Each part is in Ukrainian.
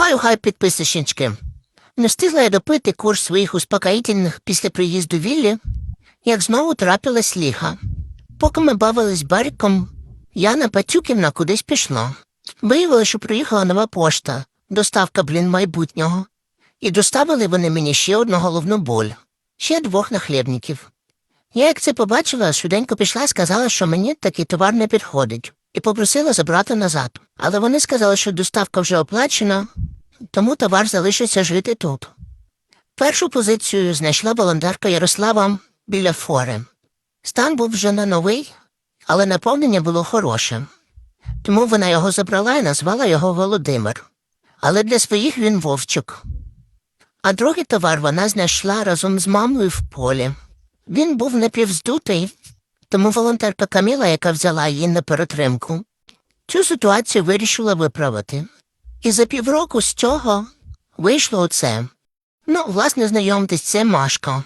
Хай хай підписочнички. Не встигла я допити курс своїх успокоїтельних після приїзду Віллі, як знову трапилась ліха. Поки ми бавились бариком, Яна Патюківна кудись пішла. Виявилося, що приїхала нова пошта, доставка, блін, майбутнього. І доставили вони мені ще одну головну боль, ще двох нахлібників. Я, як це побачила, швиденько пішла і сказала, що мені такий товар не підходить, і попросила забрати назад. Але вони сказали, що доставка вже оплачена, тому товар залишиться жити тут. Першу позицію знайшла волонтерка Ярослава біля фори. Стан був вже не новий, але наповнення було хороше. Тому вона його забрала і назвала його Володимир. Але для своїх він вовчик. А другий товар вона знайшла разом з мамою в полі. Він був напівздутий, тому волонтерка Каміла, яка взяла її на перетримку, цю ситуацію вирішила виправити. І за півроку з цього вийшло оце. Ну, власне, знайомтесь, це Машка.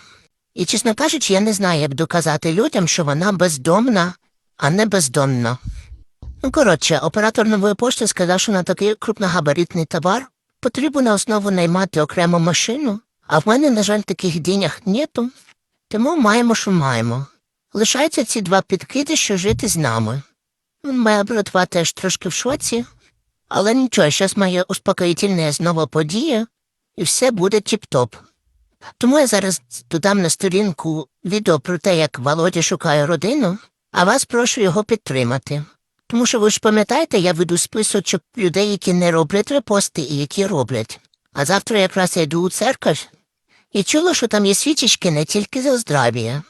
І, чесно кажучи, я не знаю, як доказати людям, що вона бездомна, а не бездомна. Ну, коротше, оператор нової пошти сказав, що на такий крупногабаритний товар потрібно на основу наймати окрему машину, а в мене, на жаль, таких денег нету. Тому маємо, що маємо. Лишаються ці два підкиди, що жити з нами. Моя братва теж трошки в шоці, але нічого, зараз має успокоїтельне знову подія, і все буде тіп-топ. Тому я зараз додам на сторінку відео про те, як Володя шукає родину, а вас прошу його підтримати. Тому що ви ж пам'ятаєте, я веду списочок людей, які не роблять репости і які роблять. А завтра якраз я йду у церкву і чула, що там є свічечки не тільки за здрав'я.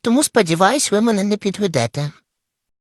Тому сподіваюсь, ви мене не підведете.